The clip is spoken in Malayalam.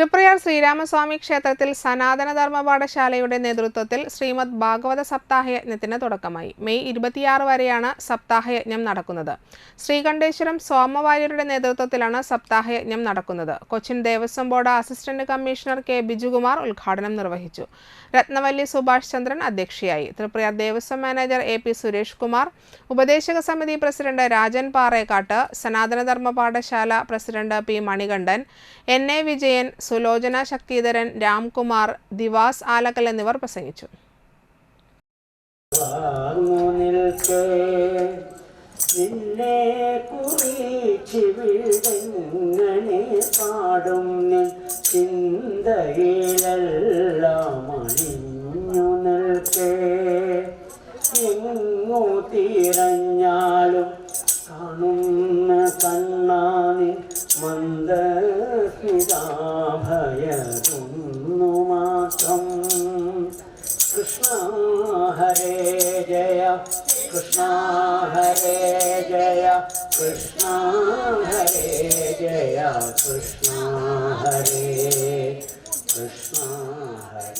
തൃപ്രയാർ ശ്രീരാമസ്വാമി ക്ഷേത്രത്തിൽ സനാതനധർമ്മ പാഠശാലയുടെ നേതൃത്വത്തിൽ ശ്രീമദ് ഭാഗവത സപ്താഹയജ്ഞത്തിന് തുടക്കമായി. മെയ് ഇരുപത്തിയാറ് വരെയാണ് സപ്താഹയജ്ഞം നടക്കുന്നത്. ശ്രീകണ്ഠേശ്വരം സോമവാര്യരുടെ നേതൃത്വത്തിലാണ് സപ്താഹയജ്ഞം നടക്കുന്നത്. Cochin Devaswom board assistant commissioner K Bijukumar ഉദ്ഘാടനം നിർവഹിച്ചു. രത്നവല്ലി സുഭാഷ് ചന്ദ്രൻ അധ്യക്ഷയായി. Triprayar Devaswom manager A P Suresh Kumar ഉപദേശക സമിതി പ്രസിഡന്റ് രാജൻ പാറേക്കാട്ട് സനാതനധർമ്മ പാഠശാല president P Manikandan N A Vijayan Sulochana Shakthidharan Ramkumar Divas Alakkal എന്നിവർ പ്രസംഗിച്ചു. നിന്നെ കാണുന്ന കണ്ണാനി മന്ദസ്മിതാഭയതൊന്നു മാത്രം കൃഷ്ണ ഹരേ ജയ കൃഷ്ണ ഹരേ ജയ കൃഷ്ണ ഹരേ ജയ കൃഷ്ണ ഹരേ.